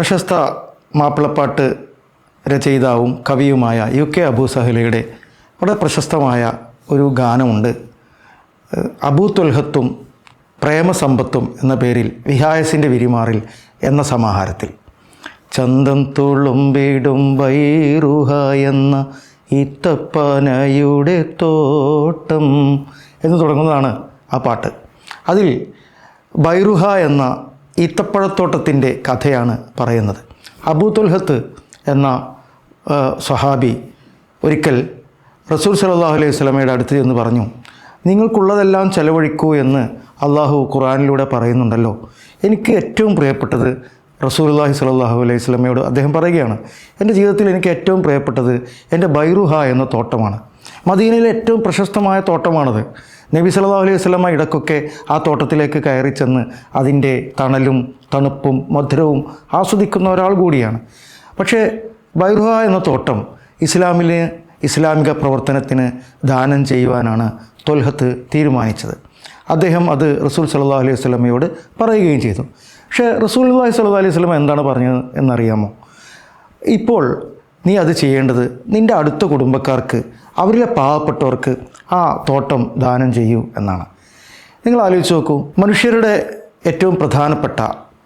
പ്രശസ്ത മാപ്പിളപ്പാട്ട് രചയിതാവും കവിയുമായ യു കെ അബൂ സഹലയുടെ വളരെ പ്രശസ്തമായ ഒരു ഗാനമുണ്ട്. അബൂ തൊൽഹത്തും പ്രേമസമ്പത്തും എന്ന പേരിൽ വിഹായസിന്റെ വിരിമാറിൽ എന്ന സമാഹാരത്തിൽ. ചന്തം തുളുമ്പിടും ബൈറുഹ എന്ന ഇത്തപ്പനയുടെ തോട്ടം എന്ന് തുടങ്ങുന്നതാണ് ആ പാട്ട്. അതിൽ ബൈറുഹ എന്ന ഈത്തപ്പഴത്തോട്ടത്തിന്റെ കഥയാണ് പറയുന്നത്. അബൂ തുൽഹത്ത് എന്ന സ്വഹാബി ഒരിക്കൽ റസൂൽ സലാഹു അലൈഹി സ്വലമയുടെ അടുത്ത് ചെന്ന് പറഞ്ഞു നിങ്ങൾക്കുള്ളതെല്ലാം ചെലവഴിക്കൂ എന്ന് അള്ളാഹു ഖുറാനിലൂടെ പറയുന്നുണ്ടല്ലോ. എനിക്ക് ഏറ്റവും പ്രിയപ്പെട്ടത് റസൂലുള്ളാഹി സലാഹു അലൈഹി സ്വലമയോട് അദ്ദേഹം പറയുകയാണ് എന്റെ ജീവിതത്തിൽ എനിക്ക് ഏറ്റവും പ്രിയപ്പെട്ടത് എന്റെ ബൈറുഹ എന്ന തോട്ടമാണ്. മദീനയിലെ ഏറ്റവും പ്രശസ്തമായ തോട്ടമാണത്. നബി സല്ലല്ലാഹു അലൈഹി വസല്ലമ ഇടയ്ക്കൊക്കെ ആ തോട്ടത്തിലേക്ക് കയറി ചെന്ന് അതിന്റെ തണലും തണുപ്പും മധുരവും ആസ്വദിക്കുന്ന ഒരാൾ കൂടിയാണ്. പക്ഷേ ബൈറുഹ എന്ന തോട്ടം ഇസ്ലാമിലെ ഇസ്ലാമിക പ്രവർത്തനത്തിന് ദാനം ചെയ്യുവാനാണ് തൊൽഹത്ത് തീരുമാനിച്ചത്. അദ്ദേഹം അത് റസൂൽ സല്ലാ അലൈഹി വസല്ലമയോട് പറയുകയും ചെയ്തു. പക്ഷേ റസൂൽ അള്ളാഹി സല്ലാ അലൈഹി വസ്ലമ എന്താണ് പറഞ്ഞത് എന്നറിയാമോ? ഇപ്പോൾ നീ അത് ചെയ്യേണ്ടത് നിന്റെ അടുത്ത കുടുംബക്കാർക്ക് അവരിലെ പാവപ്പെട്ടവർക്ക് ആ തോട്ടം ദാനം ചെയ്യൂ എന്നാണ്. നിങ്ങൾ ആലോചിച്ച് നോക്കൂ മനുഷ്യരുടെ ഏറ്റവും പ്രധാനപ്പെട്ട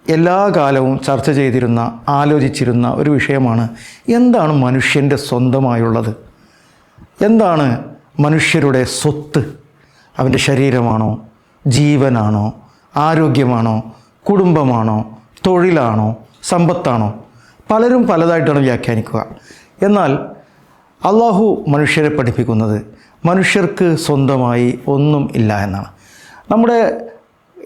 എല്ലാ കാലവും ചർച്ച ചെയ്തിരുന്ന ആലോചിച്ചിരുന്ന ഒരു വിഷയമാണ് എന്താണ് മനുഷ്യന്റെ സ്വന്തമായുള്ളത്? എന്താണ് മനുഷ്യരുടെ സ്വത്ത്? അവന്റെ ശരീരമാണോ? ജീവനാണോ? ആരോഗ്യമാണോ? കുടുംബമാണോ? തൊഴിലാണോ? സമ്പത്താണോ? പലരും പലതായിട്ടാണ് വ്യാഖ്യാനിക്കുക. എന്നാൽ അള്ളാഹു മനുഷ്യരെ പഠിപ്പിക്കുന്നത് മനുഷ്യർക്ക് സ്വന്തമായി ഒന്നും ഇല്ല എന്നാണ്. നമ്മുടെ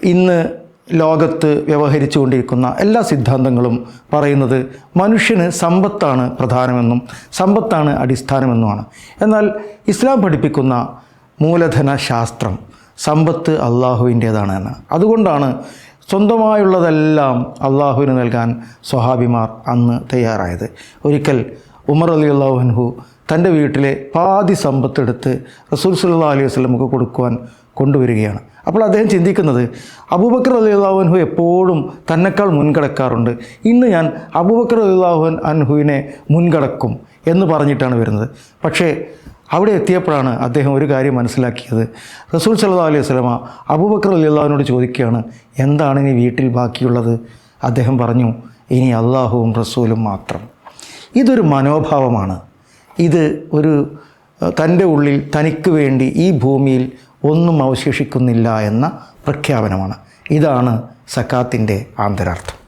ഇന്ന് ലോകത്ത് വ്യവഹരിച്ചു കൊണ്ടിരിക്കുന്ന എല്ലാ സിദ്ധാന്തങ്ങളും പറയുന്നത് മനുഷ്യന് സമ്പത്താണ് പ്രധാനമെന്നും സമ്പത്താണ് അടിസ്ഥാനമെന്നുമാണ്. എന്നാൽ ഇസ്ലാം പഠിപ്പിക്കുന്ന മൂലധന ശാസ്ത്രം സമ്പത്ത് അള്ളാഹുവിന്റേതാണ് എന്നാണ്. അതുകൊണ്ടാണ് സ്വന്തമായുള്ളതെല്ലാം അള്ളാഹുവിന് നൽകാൻ സ്വഹാബിമാർ അന്ന് തയ്യാറായത്. ഒരിക്കൽ ഉമർ അലി അള്ളാഹുഹു തന്റെ വീട്ടിലെ പാതി സമ്പത്തെടുത്ത് റസൂൽ സല്ലാ അലൈഹി വസ്ലമുക്ക് കൊടുക്കുവാൻ കൊണ്ടുവരികയാണ്. അപ്പോൾ അദ്ദേഹം ചിന്തിക്കുന്നത് അബൂബക്കർ അലി അള്ളാഹുൻഹു എപ്പോഴും തന്നെക്കാൾ മുൻകടക്കാറുണ്ട്. ഇന്ന് ഞാൻ അബൂബക്കർ അലി അള്ളാഹുൻ അൻഹുവിനെ മുൻകടക്കും എന്ന് പറഞ്ഞിട്ടാണ് വരുന്നത്. പക്ഷേ അവിടെ എത്തിയപ്പോഴാണ് അദ്ദേഹം ഒരു കാര്യം മനസ്സിലാക്കിയത്. റസൂൽ സല്ലാ അലൈഹി വസ്ലമ അബൂബക്കർ അലി അള്ളാഹുവിനോട് ചോദിക്കുകയാണ് എന്താണ് ഇനി വീട്ടിൽ ബാക്കിയുള്ളത്? അദ്ദേഹം പറഞ്ഞു ഇനി അള്ളാഹുവും റസൂലും മാത്രം. ഇതൊരു മനോഭാവമാണ്. ഇത് ഒരു തന്റെ ഉള്ളിൽ തനിക്ക് വേണ്ടി ഈ ഭൂമിയിൽ ഒന്നും അവശേഷിക്കുന്നില്ല എന്ന പ്രഖ്യാപനമാണ്. ഇതാണ് സക്കാത്തിന്റെ ആന്തരാർത്ഥം.